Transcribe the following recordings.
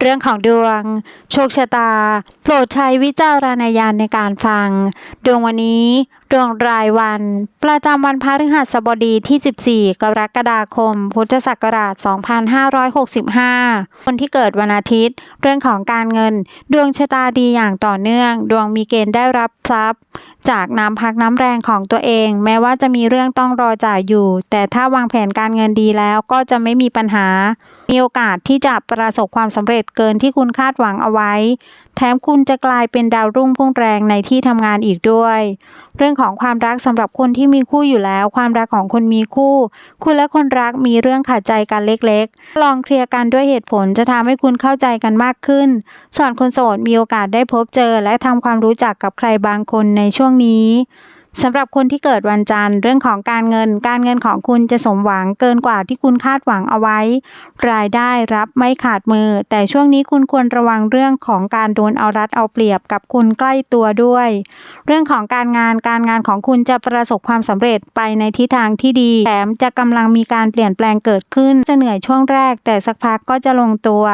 เรื่องของดวง โชคชะตา โปรดใช้วิจารณญาณในการฟัง ดวงวันนี้ ดวงรายวัน ประจำวันพฤหัสบดีที่ 14 กรกฎาคม พุทธศักราช 2565 คนที่เกิดวันอาทิตย์ เรื่องของการเงิน ดวงชะตาดีอย่างต่อเนื่อง ดวงมีเกณฑ์ได้รับทรัพย์ จากน้ำพักน้ำแรงของตัวเอง แม้ว่าจะมีเรื่องต้องรอจ่ายอยู่ แต่ถ้าวางแผนการเงินดีแล้วก็จะไม่มีปัญหา มีโอกาสที่จะประสบความสำเร็จเกินที่คุณคาดหวังเอาไว้ แถมคุณจะกลายเป็นดาวรุ่งพุ่งแรงในที่ทำงานอีกด้วย เรื่องของความรักสำหรับคนที่มีคู่อยู่แล้ว ความรักของคนมีคู่ คุณและคนรักมีเรื่องขัดใจกันเล็กๆ ลองเคลียร์กันด้วยเหตุผลจะทำให้คุณเข้าใจกันมากขึ้น ส่วนคนโสดมีโอกาสได้พบเจอและทำความรู้จักกับใครบางคนในช่วงนี้ สำหรับคนที่เกิดวันจันทร์เรื่องของการเงิน การเงินของคุณจะสมหวังเกินกว่าที่คุณคาดหวังเอาไว้ รายได้รับไม่ขาดมือ แต่ช่วงนี้คุณควรระวังเรื่องของการโดนเอารัดเอาเปรียบกับคนใกล้ตัวด้วย เรื่องของการงานการงานของคุณจะประสบความสำเร็จไปในทิศทางที่ดีแถมจะกำลังมีการเปลี่ยนแปลงเกิดขึ้น จะเหนื่อยช่วงแรก แต่สักพักก็จะลงตัว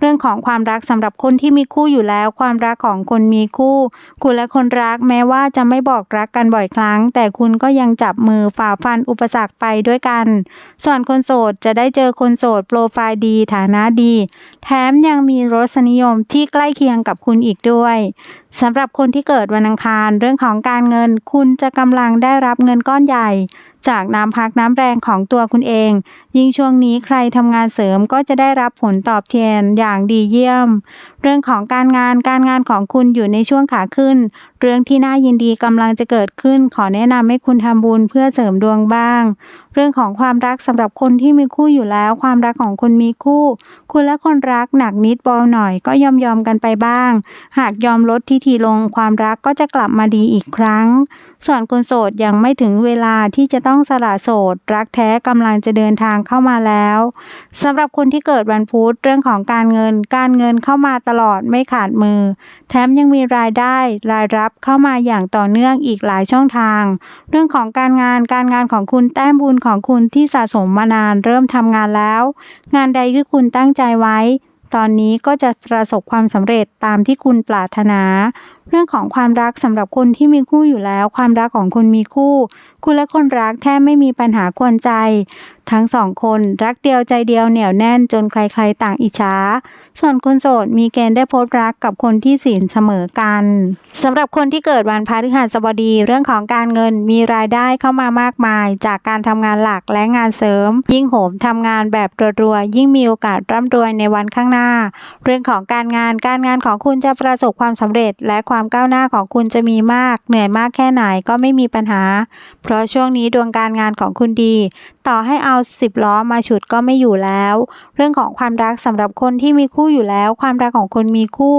เรื่องของความรักสำหรับคนที่มีคู่อยู่แล้ว ความรักของคนมีคู่ คุณและคนรักแม้ว่าจะไม่บอกรักกันบ่อยครั้ง แต่คุณก็ยังจับมือฝ่าฟันอุปสรรคไปด้วยกัน ส่วนคนโสดจะได้เจอคนโสดโปรไฟล์ดีฐานะดี แถมยังมีรสนิยมที่ใกล้เคียงกับคุณอีกด้วยสำหรับคนที่เกิดวันอังคารเรื่องของการเงิน คุณจะกำลังได้รับเงินก้อนใหญ่ จากน้ำพักน้ำแรงของตัวคุณเอง ยิ่งช่วงนี้ใครทำงานเสริมก็จะได้รับผลตอบแทนอย่างดีเยี่ยม เรื่องของการงานการงานของคุณอยู่ในช่วงขาขึ้น เรื่องที่น่ายินดีกำลังจะเกิดขึ้น ขอแนะนำให้คุณทำบุญเพื่อเสริมดวงบ้าง เรื่องของความรักสำหรับคนที่มีคู่อยู่แล้ว ความรักของคนมีคู่ คุณและคนรักหนักนิดเบาหน่อยก็ยอมยอมกันไปบ้าง หากยอมลดทิฐิลง ความรักก็จะกลับมาดีอีกครั้ง ส่วนคนโสดยังไม่ถึงเวลาที่จะต้องสละโสด รักแท้กำลังจะเดินทางเข้ามาแล้วสำหรับคนที่เกิดวันพุธเรื่องของการเงิน การเงินเข้ามาตลอดไม่ขาดมือ แถมยังมีรายได้รายรับเข้ามาอย่างต่อเนื่องอีกหลายช่องทาง เรื่องของการงานการงานของคุณแต้มบุญของคุณที่สะสมมานานเริ่มทำงานแล้ว งานใดที่คุณตั้งใจไว้ ตอนนี้ก็จะประสบความสำเร็จตามที่คุณปรารถนา เรื่องของความรักสำหรับคนที่มีคู่อยู่แล้ว ความรักของคนมีคู่ คุณและคนรักแทบไม่มีปัญหาควนใจ ทั้งสองคนรักเดียวใจเดียวเหนียวแน่นจนใครๆต่างอิจฉาส่วนคนโสดมีเกณฑ์ได้พบรักกับคนที่ศีลเสมอกันสำหรับคนที่เกิดวันพฤหัสบดีเรื่องของการเงินมีรายได้เข้ามามากมาย จากการทำงานหลักและงานเสริม ยิ่งโหมทำงานแบบรัวๆยิ่งมีโอกาสร่ำรวยในวันข้างหน้า เรื่องของการงานการงานของคุณจะประสบความสำเร็จและความความก้าวหน้าของคุณจะมีมาก เหนื่อยมากแค่ไหนก็ไม่มีปัญหา เพราะช่วงนี้ดวงการงานของคุณดี ต่อให้เอาสิบล้อมาฉุดก็ไม่อยู่แล้ว เรื่องของความรักสำหรับคนที่มีคู่อยู่แล้ว ความรักของคนมีคู่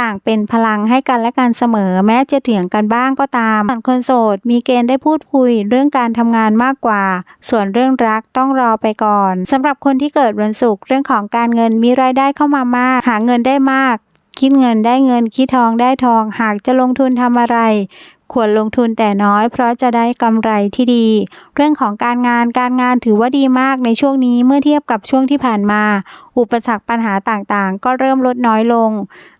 ต่างเป็นพลังให้กันและกันเสมอ แม้จะเถียงกันบ้างก็ตามส่วนคนโสดมีเกณฑ์ได้พูดคุยเรื่องการทำงานมากกว่า ส่วนเรื่องรักต้องรอไปก่อนสำหรับคนที่เกิดวันศุกร์เรื่องของการเงินมีรายได้เข้ามามาก หาเงินได้มาก คิดเงินได้เงินคิดทองได้ทอง หากจะลงทุนทำอะไร ควรลงทุนแต่น้อยเพราะจะได้กำไรที่ดี เรื่องของการงานการงานถือว่าดีมากในช่วงนี้เมื่อเทียบกับช่วงที่ผ่านมา อุปสรรคปัญหาต่างๆ ก็เริ่มลดน้อยลง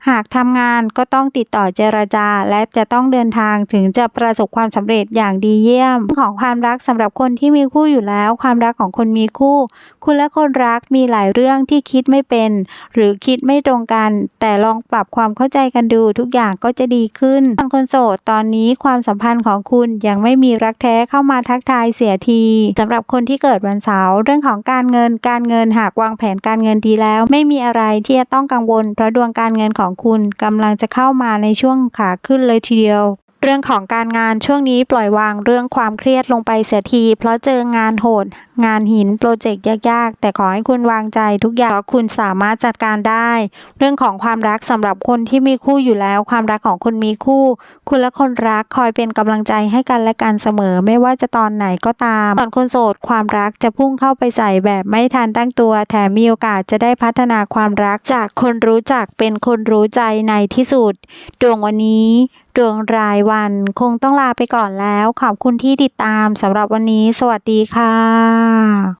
หากทำงานก็ต้องติดต่อเจรจา และจะต้องเดินทางถึงจะประสบความสำเร็จอย่างดีเยี่ยมเรื่องของความรักสำหรับคนที่มีคู่อยู่แล้ว ความรักของคนมีคู่ คุณและคนรักมีหลายเรื่องที่คิดไม่เป็น หรือคิดไม่ตรงกัน แต่ลองปรับความเข้าใจกันดูทุกอย่างก็จะดีขึ้นส่วนคนโสดตอนนี้ความสัมพันธ์ของคุณยังไม่มีรักแท้เข้ามาทักทายเสียทีสำหรับคนที่เกิดวันเสาร์เรื่องของการเงินการเงินหากวางแผนการเงินดีแล้ว ไม่มีอะไรที่จะต้องกังวล เพราะดวงการเงินของคุณกำลังจะเข้ามาในช่วงขาขึ้นเลยทีเดียวเรื่องของการงานช่วงนี้ปล่อยวางเรื่องความเครียดลงไปเสียที เพราะเจองานโหด งานหินโปรเจกต์ยากๆ แต่ขอให้คุณวางใจทุกอย่างเพราะคุณสามารถจัดการได้ เรื่องของความรักสำหรับคนที่มีคู่อยู่แล้ว ความรักของคนมีคู่ คุณและคนรักคอยเป็นกำลังใจให้กันและกันเสมอ ไม่ว่าจะตอนไหนก็ตามส่วนคนโสดความรักจะพุ่งเข้าไปใส่แบบไม่ทันตั้งตัว แถมมีโอกาสจะได้พัฒนาความรักจากคนรู้จักเป็นคนรู้ใจในที่สุด ดวงวันนี้ดวงรายวันคงต้องลาไปก่อนแล้ว ขอบคุณที่ติดตามสำหรับวันนี้ สวัสดีค่ะค่ะ